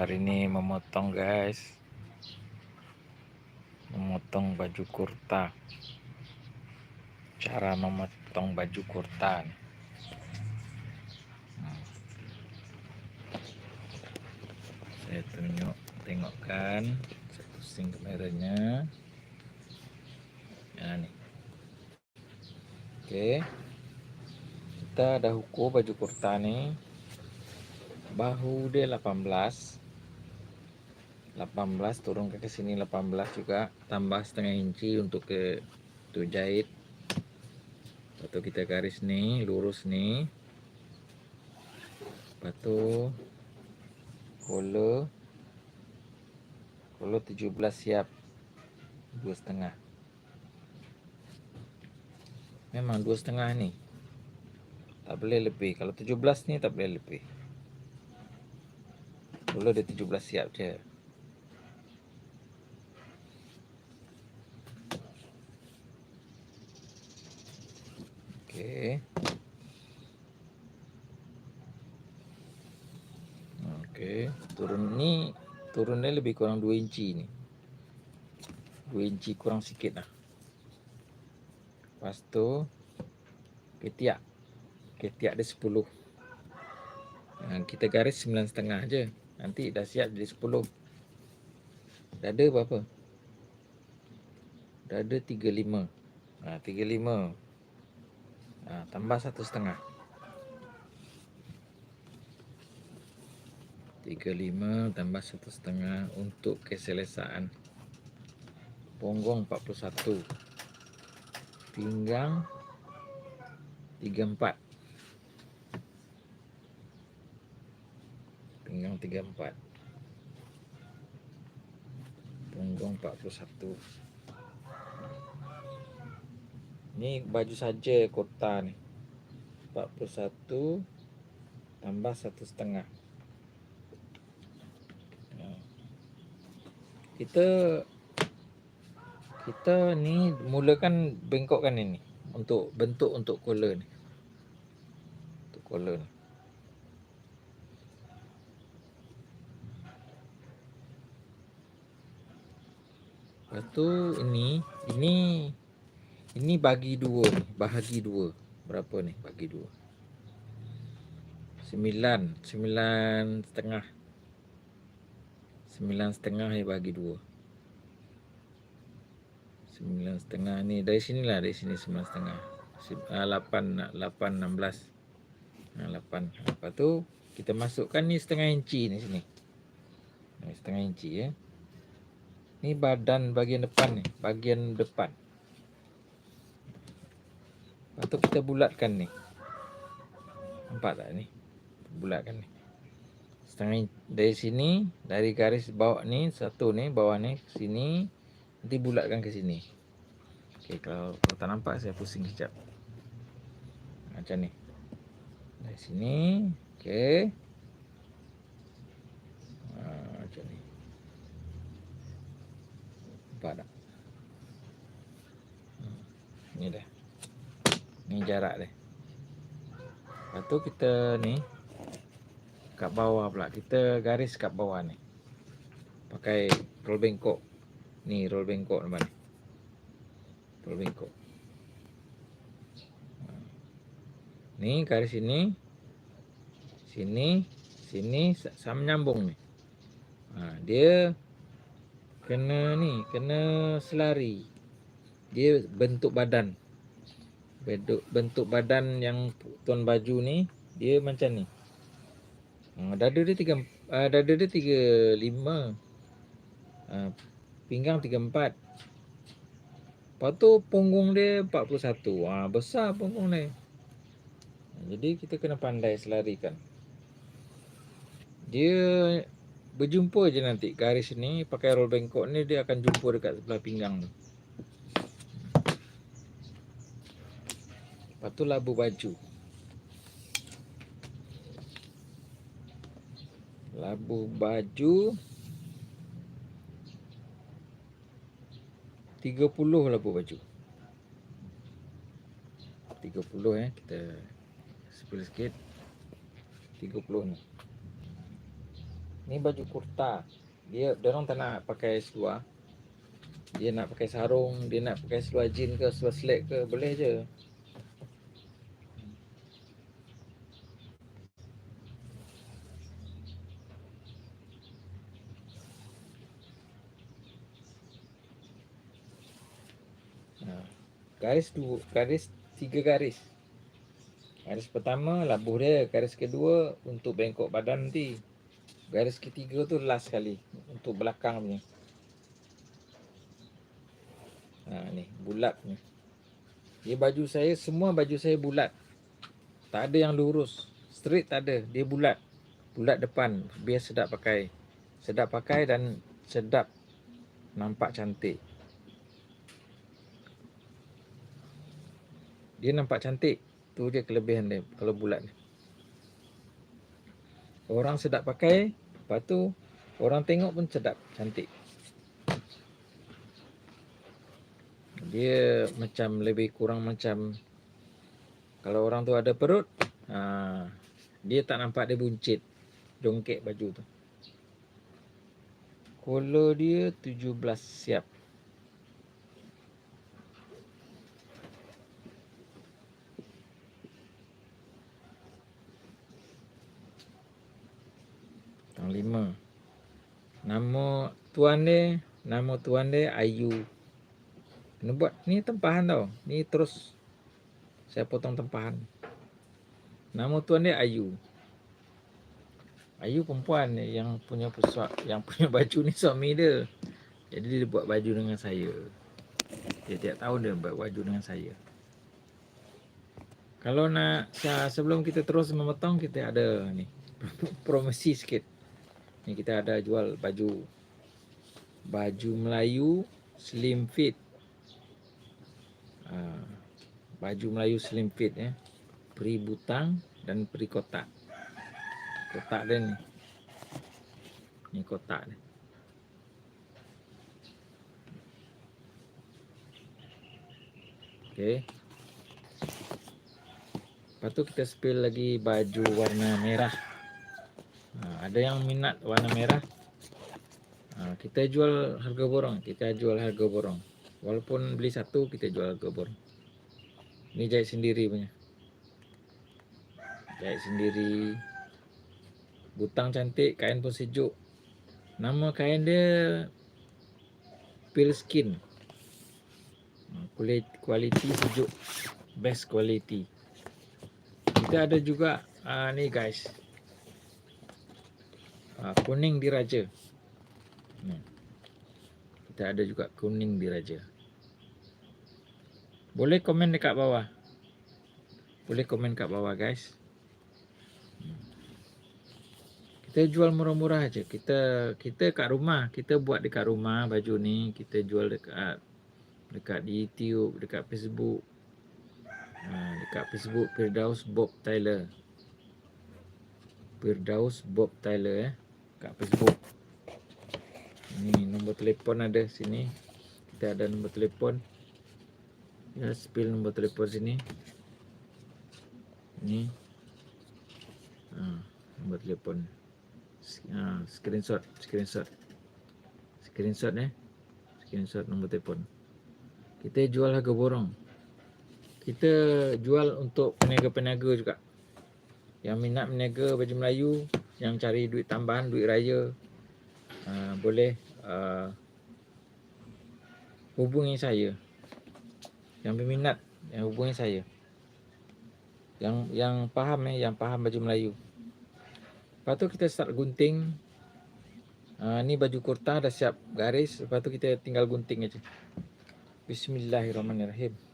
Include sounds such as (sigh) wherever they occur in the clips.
Hari ini memotong guys. Memotong baju kurta. Cara memotong baju kurta. Saya tunjuk Tengokkan. Saya pusing kameranya. Ya nih. Oke. Kita dah ukur baju kurta nih. Bahu dia 18 18 turun ke sini 18 juga tambah setengah inci untuk ke tu jahit. Atau kita garis nih lurus nih lepas tu kola kola 17 siap dua setengah. Memang dua setengah nih tak boleh lebih. Kalau 17 nih tak boleh lebih. Kola dia 17 siap je Okey. Okey, turun ni turun dia lebih kurang 2 inci ni. 2 inci kurang sikit lah. Lepas tu ketiak. Ketiak dia 10. Ha, kita garis 9.5 je. Nanti dah siap jadi 10. Dada berapa? Dada 35. Ha, 35. Ha, tambah satu setengah. Tiga lima tambah satu setengah untuk keselesaan. Puluh satu. Pinggang tiga empat. Pinggang tiga empat. Ponggong empat puluh satu. Ni baju saja kota ni. 41 tambah satu setengah. Ya. Kita kita ni mulakan bengkokkan ini untuk bentuk untuk collar ni. Untuk collar ni. Lepas tu ini ini ini bagi dua ni, bahagi dua. Berapa ni bagi dua? Sembilan, sembilan setengah. Sembilan setengah ni bagi dua. Sembilan setengah ni dari sini lah, dari sini sembilan setengah. Ah, lapan, lapan, enam belas. Ah, lapan. Lepas tu kita masukkan ni setengah inci ni sini. Ni setengah inci ya. Ni badan bagian depan ni, bagian depan. Atau kita bulatkan ni. Nampak tak ni? Bulatkan ni. Setengah dari sini, dari garis bawah ni, satu ni, bawah ni, sini. Nanti bulatkan ke sini. Okey, kalau, kalau tak nampak, saya pusing sekejap. Macam ni. Dari sini. Okey. Ha, macam ni. Tak? Hmm, ni dah. Ni jarak dia. Lepas tu kita ni kat bawah pula. Kita garis kat bawah ni. Pakai roll bengkok. Ni roll bengkok nampak ni. Roll bengkok. Ni garis sini. Sini, sini sama nyambung ni. Ha, dia kena ni, kena selari. Dia bentuk badan bentuk badan yang tuan baju ni dia macam ni. Ha, dada dia tiga, uh, dada dia tiga lima, uh, pinggang tiga empat. Lepas tu punggung dia empat puluh satu. Besar punggung ni. Jadi kita kena pandai selarikan. Dia berjumpa je nanti garis ni pakai roll bengkok ni dia akan jumpa dekat sebelah pinggang tu. Lepas tu labu baju. Labu baju. 30 labu baju. 30 eh. Kita sepuluh sikit. 30 ni. Ni baju kurta. Dia dia orang tak nak pakai seluar. Dia nak pakai sarung, dia nak pakai seluar jean ke, seluar slack ke, boleh je. Ha. Garis dua, garis tiga garis. Garis pertama labuh dia, garis kedua untuk bengkok badan nanti. Garis ketiga tu last sekali untuk belakang punya. Ha ni, bulat ni. Dia baju saya semua baju saya bulat. Tak ada yang lurus. Straight tak ada, dia bulat. Bulat depan biar sedap pakai. Sedap pakai dan sedap nampak cantik. Dia nampak cantik. Tu dia kelebihan dia kalau bulat ni. Orang sedap pakai, lepas tu orang tengok pun sedap, cantik. Dia macam lebih kurang macam kalau orang tu ada perut, ha, dia tak nampak dia buncit. Jongkek baju tu. Collar dia 17 siap. Lima. Nama tuan dia, nama tuan dia Ayu. Kena buat ni tempahan tau. Ni terus saya potong tempahan. Nama tuan dia Ayu. Ayu perempuan yang punya pesat, yang punya (laughs) baju ni suami dia. Jadi dia buat baju dengan saya. Dia tiap tahun dia buat baju dengan saya. Kalau nak sebelum kita terus memotong kita ada ni (laughs) promosi sikit. Ni kita ada jual baju baju Melayu slim fit. Uh, baju Melayu slim fit ya. Peri butang dan peri kotak. Kotak dia ni. Ni kotak dia. Okey. Lepas tu kita spill lagi baju warna merah. Ha, ada yang minat warna merah. Ha, kita jual harga borong. Kita jual harga borong. Walaupun beli satu, kita jual harga borong. Ini jahit sendiri punya. Jahit sendiri. Butang cantik, kain pun sejuk. Nama kain dia Peel Skin. Kualiti sejuk. Best quality. Kita ada juga uh, ni guys. Ha, kuning diraja. Hmm. Kita ada juga kuning diraja. Boleh komen dekat bawah. Boleh komen kat bawah guys. Kita jual murah-murah aja. Kita kita kat rumah, kita buat dekat rumah baju ni, kita jual dekat dekat YouTube, dekat Facebook. Ha, dekat Facebook Firdaus Bob Tyler. Firdaus Bob Tyler eh kat Facebook. Ni nombor telefon ada sini. Kita ada nombor telefon. Ya, spill nombor telefon sini. Ni. Ha, nombor telefon. Ha, screenshot, screenshot. Screenshot eh. Screenshot nombor telefon. Kita jual harga borong. Kita jual untuk peniaga-peniaga juga. Yang minat meniaga baju Melayu, yang cari duit tambahan, duit raya, uh, boleh uh, hubungi saya. Yang berminat, yang hubungi saya. Yang yang faham eh, yang faham baju Melayu. Lepas tu kita start gunting. Uh, ni baju kurta dah siap garis. Lepas tu kita tinggal gunting aja. Bismillahirrahmanirrahim.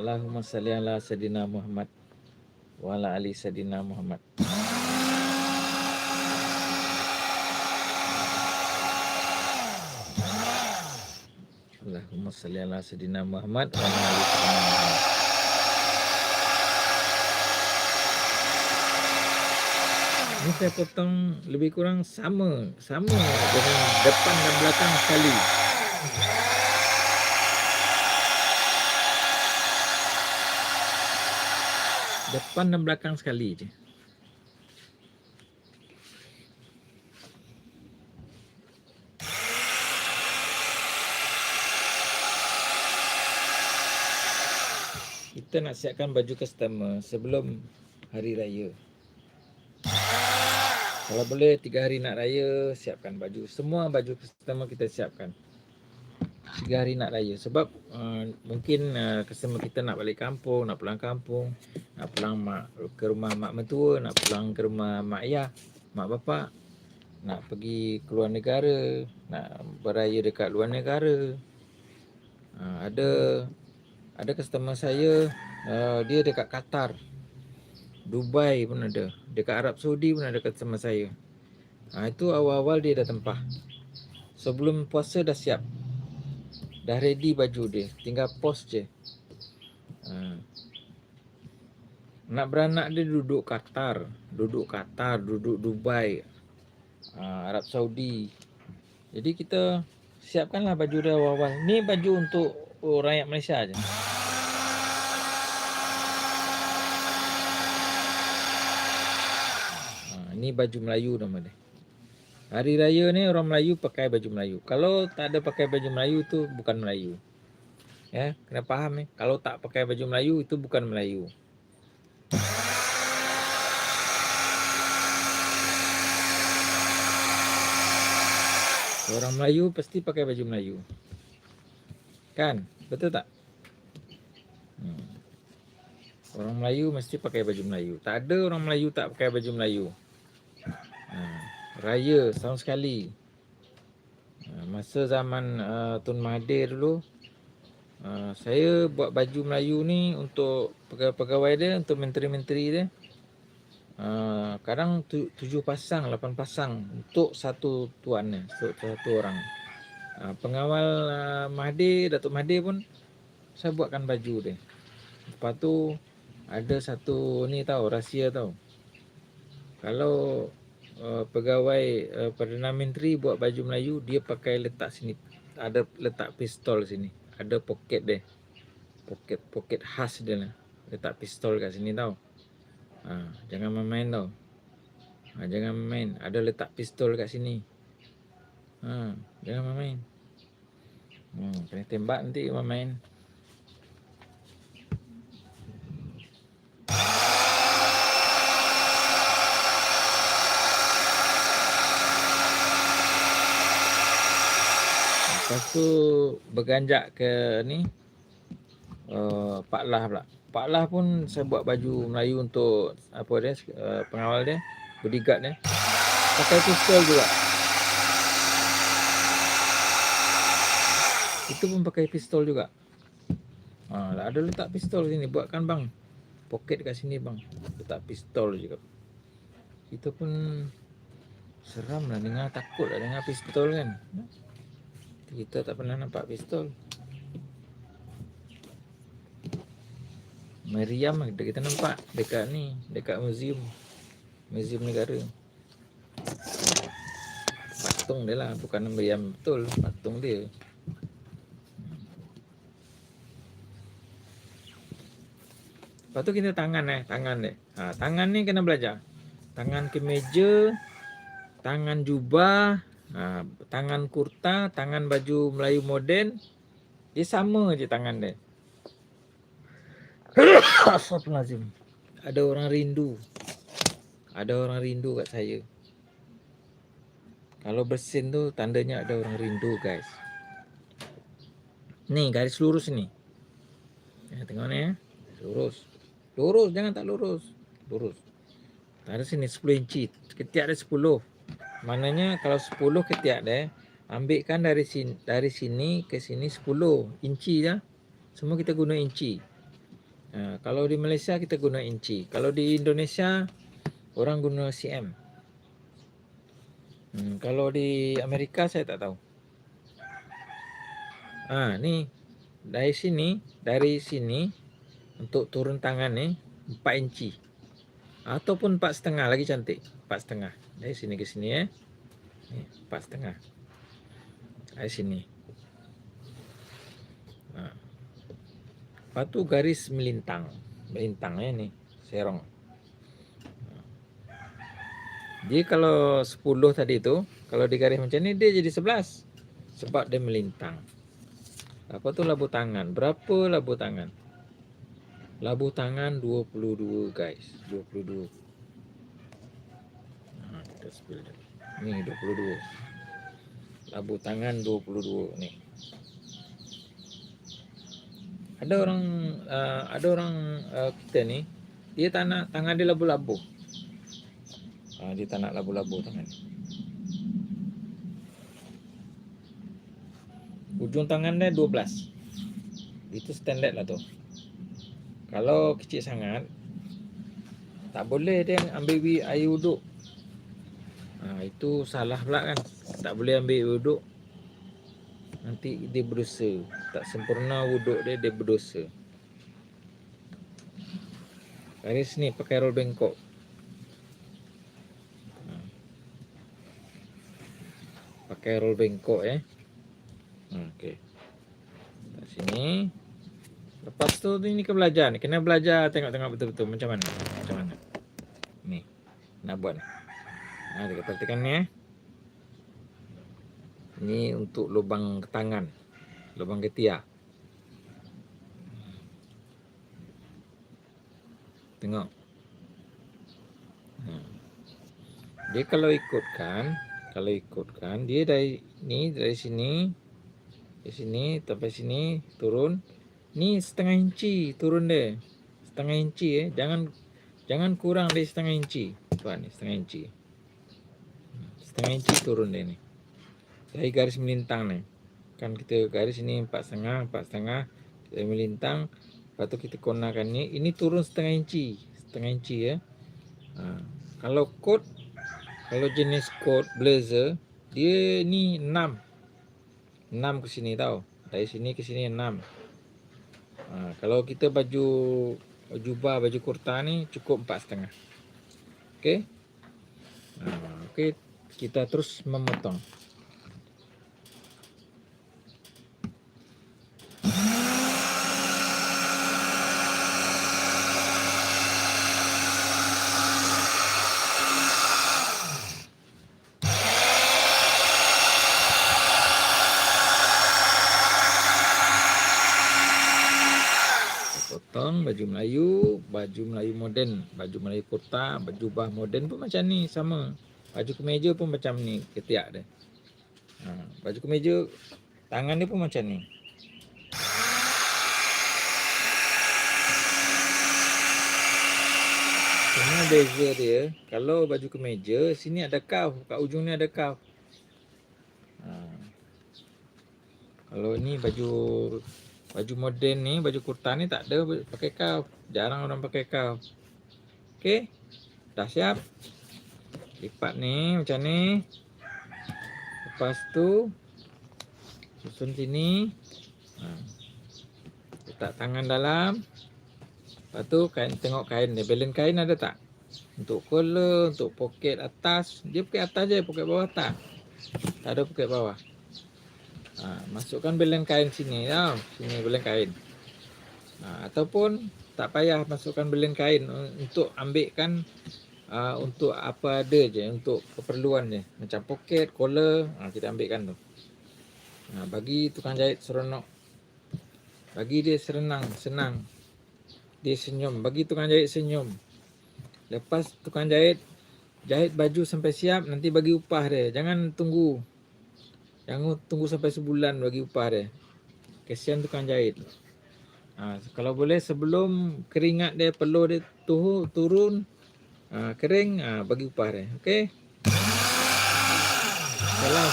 Allahumma salli ala Sayyidina Muhammad wa ala ali Sayyidina Muhammad. Allahumma salli ala Sayyidina Muhammad wa ala ali Sayyidina Muhammad. Ini saya potong lebih kurang sama, sama dengan depan dan belakang sekali. Depan dan belakang sekali je. Kita nak siapkan baju customer sebelum hari raya. Kalau boleh tiga hari nak raya, siapkan baju. Semua baju customer kita siapkan. Tiga hari nak raya. Sebab uh, mungkin uh, customer kita nak balik kampung, nak pulang kampung, nak pulang mak, ke rumah mak mentua, nak pulang ke rumah mak ayah, mak bapak, nak pergi ke luar negara, nak beraya dekat luar negara. Uh, ada ada customer saya, uh, dia dekat Qatar. Dubai pun ada. Dekat Arab Saudi pun ada sama saya. Ha, itu awal-awal dia dah tempah. Sebelum puasa dah siap. Dah ready baju dia. Tinggal post je. Ha. Nak beranak dia duduk Qatar. Duduk Qatar, duduk Dubai. Ha, Arab Saudi. Jadi kita siapkanlah baju dia awal-awal. Ni baju untuk rakyat Malaysia je. Ni baju Melayu nama dia. Hari raya ni orang Melayu pakai baju Melayu. Kalau tak ada pakai baju Melayu tu bukan Melayu. Ya, kena faham ni. Kalau tak pakai baju Melayu itu bukan Melayu. (laughs) Orang Melayu pasti pakai baju Melayu. Kan? Betul tak? Hmm. Orang Melayu mesti pakai baju Melayu. Tak ada orang Melayu tak pakai baju Melayu. Raya setahun sekali. Ha, masa zaman uh, Tun Mahathir dulu, uh, saya buat baju Melayu ni untuk pegawai-pegawai dia, untuk menteri-menteri dia. Uh, kadang tu, tujuh pasang, lapan pasang untuk satu tuan ni, untuk satu orang. Uh, pengawal uh, Mahathir, Datuk Mahathir pun saya buatkan baju dia. Lepas tu ada satu ni tahu rahsia tahu. Kalau uh, pegawai uh, Perdana Menteri buat baju Melayu, dia pakai letak sini. Ada letak pistol sini. Ada poket dia. Poket poket khas dia lah. Letak pistol kat sini tau. Ha, jangan main-main tau. Ha, jangan main. Ada letak pistol kat sini. Ha, jangan main-main. Hmm, kena tembak nanti main-main. Lepas tu berganjak ke ni uh, Pak Lah pula. Pak Lah pun saya buat baju Melayu untuk apa dia uh, pengawal dia, bodyguard dia. Pakai pistol juga. Itu pun pakai pistol juga. Ha, ada letak pistol sini buatkan bang. Poket kat sini bang. Letak pistol juga. Kita pun seram lah dengar takut lah dengar pistol kan. Kita tak pernah nampak pistol. Meriam kita, kita nampak dekat ni, dekat museum. Museum negara. Patung dia lah, bukan meriam betul, patung dia. Lepas tu kita tangan eh, tangan ni. Ha, tangan ni kena belajar. Tangan kemeja, tangan jubah, ha, tangan kurta, tangan baju Melayu moden, dia sama je tangan dia. (coughs) Astagfirullahalazim. Ada orang rindu. Ada orang rindu kat saya. Kalau bersin tu tandanya ada orang rindu guys. Ni garis lurus ni. Ya, tengok ni ya. Lurus. Lurus jangan tak lurus. Lurus. Tak ada sini 10 inci. Ketiak ada 10. Maknanya kalau 10 ketiak dia, ambilkan dari sini dari sini ke sini 10 inci ya. Semua kita guna inci. Ha, kalau di Malaysia kita guna inci. Kalau di Indonesia orang guna cm. Hmm, kalau di Amerika saya tak tahu. Ah, ha, ni dari sini, dari sini untuk turun tangan ni 4 inci. Ataupun 4,5 lagi cantik. 4,5. Dari sini ke sini ya. Ni, empat setengah. Dari sini. Ha. Lepas tu garis melintang. Melintang ya ni. serong. Jadi kalau 10 tadi tu, kalau digaris macam ni dia jadi 11. Sebab dia melintang. Apa tu labu tangan? Berapa labu tangan? Labu tangan 22 guys. 22. Ni 22. Labu tangan 22 ni. Ada orang uh, ada orang uh, kita ni dia tak nak tangan dia labu-labu. Ha, dia tak nak labu-labu tangan. Ujung tangan dia 12. Itu standard lah tu. Kalau kecil sangat tak boleh dia ambil air wuduk. Ha, itu salah pula kan. Tak boleh ambil wuduk. Nanti dia berdosa. Tak sempurna wuduk dia, dia berdosa. Garis ni pakai roll bengkok. pakai roll bengkok eh. Hmm, okey. Kat sini. Lepas tu ni ke belajar ni. Kena belajar tengok-tengok betul-betul macam mana. Macam mana. Ni. Nak buat ni. Ha, kita perhatikan ni eh. Ni untuk lubang tangan. Lubang ketiak. Tengok. Hmm. Dia kalau ikutkan kalau ikutkan dia dari ni dari sini dari sini sampai sini turun ni setengah inci turun dia setengah inci eh jangan jangan kurang dari setengah inci tuan ni setengah inci setengah inci turun dia ni. Dari garis melintang ni. Kan kita garis ini empat setengah empat setengah. Kita melintang lepas tu kita konakan ni. Ini turun setengah inci. Setengah inci ya. Ha. kalau kot kalau jenis coat blazer dia ni 6 6 ke sini tau. Dari sini ke sini 6 ha, kalau kita baju jubah baju kurta ni cukup 4 setengah. Okey? Ha, okey kita terus memotong potong baju Melayu, baju Melayu moden, baju Melayu kurta, baju bah moden pun macam ni sama. Baju kemeja pun macam ni ketiak dia. Ha, baju kemeja tangan dia pun macam ni. Cuma beza dia, kalau baju kemeja, sini ada kaf, kat ujung ni ada kaf. Ha. Kalau ni baju Baju moden ni, baju kurta ni tak ada pakai kaf. Jarang orang pakai kaf. Okey. Dah siap. Lipat ni macam ni. Lepas tu susun sini. Ha. Letak tangan dalam. Lepas tu kain tengok kain ni. Belen kain ada tak? Untuk collar, untuk poket atas. Dia poket atas je, poket bawah tak. Tak ada poket bawah. Ha, masukkan belen kain sini tau. Sini belen kain. Ha, ataupun tak payah masukkan belen kain untuk ambilkan uh, untuk apa ada je untuk keperluan je macam poket, collar, ha, kita ambilkan tu. Ha, bagi tukang jahit seronok. Bagi dia serenang, senang. Dia senyum, bagi tukang jahit senyum. Lepas tukang jahit jahit baju sampai siap nanti bagi upah dia. Jangan tunggu Jangan tunggu sampai sebulan bagi upah dia. Kesian tukang jahit. Ha, kalau boleh sebelum keringat dia, peluh dia tuh, turun, ha, kering, ha, bagi upah dia. Okey? Salam.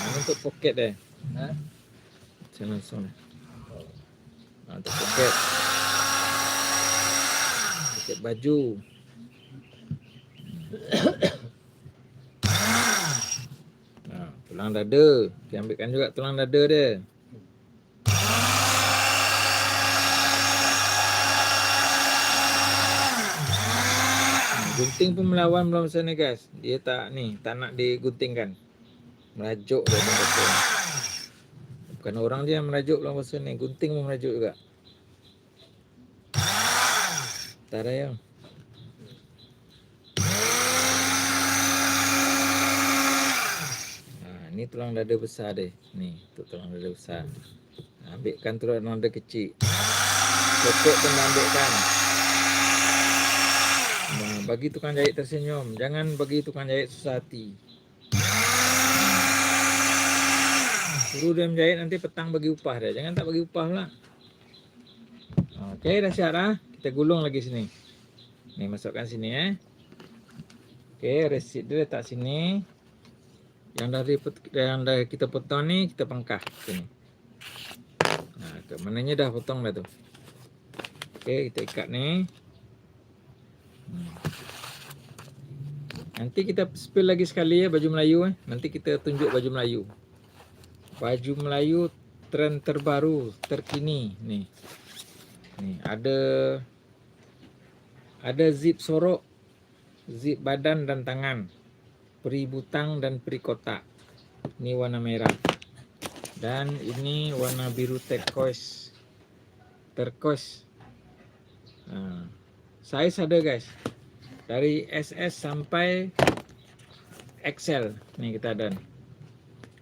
Ha, untuk poket dia. Ha? Salam, salam. Ha, untuk poket. Poket baju. (coughs) Tulang dada. Dia ambilkan juga tulang dada dia. Gunting pun melawan sana guys. Dia tak ni, tak nak diguntingkan. Merajuk dia pun. Bukan orang dia yang merajuk belum pasal ni. Gunting pun merajuk juga. Tak ada. Ha, ni tulang dada besar deh. Ni, tu tulang dada besar. Ambilkan tulang dada kecil. Pokok pun ambilkan. Bagi tukang jahit tersenyum. Jangan bagi tukang jahit susah hati. Suruh dia menjahit nanti petang bagi upah dia. Jangan tak bagi upah pula. Okey, dah siap dah. Kita gulung lagi sini. Ni masukkan sini eh. Okey, resit dia letak sini. Yang dari yang dah kita potong ni kita pangkah sini. Nah, ke mananya dah potong dah tu. Okey, kita ikat ni. Hmm. Nanti kita spill lagi sekali ya baju Melayu eh. Nanti kita tunjuk baju Melayu. Baju Melayu trend terbaru, terkini ni. Ni ada ada zip sorok, zip badan dan tangan, peri butang dan peri kotak. Ni warna merah. Dan ini warna biru turquoise. Turquoise. Ha. Saiz ada guys. Dari SS sampai XL. Ni kita ada ni.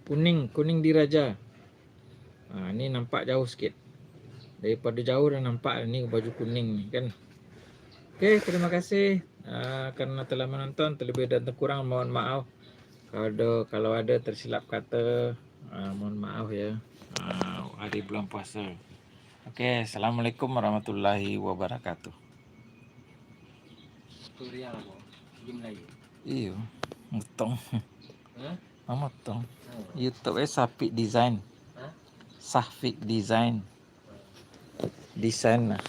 Kuning, kuning diraja. Ha, ni nampak jauh sikit. Daripada jauh dah nampak ni baju kuning ni kan. Okey, terima kasih uh, kerana telah menonton. Terlebih dan terkurang mohon maaf. Kalau ada, kalau ada tersilap kata, uh, mohon maaf ya. Uh, hari bulan puasa. Okey, Assalamualaikum warahmatullahi wabarakatuh. Tutorial apa? Di Melayu. Iyo, motong. Ha? Ah, motong. Oh. YouTube eh Safik Design. Ha? Safik Design. Design lah.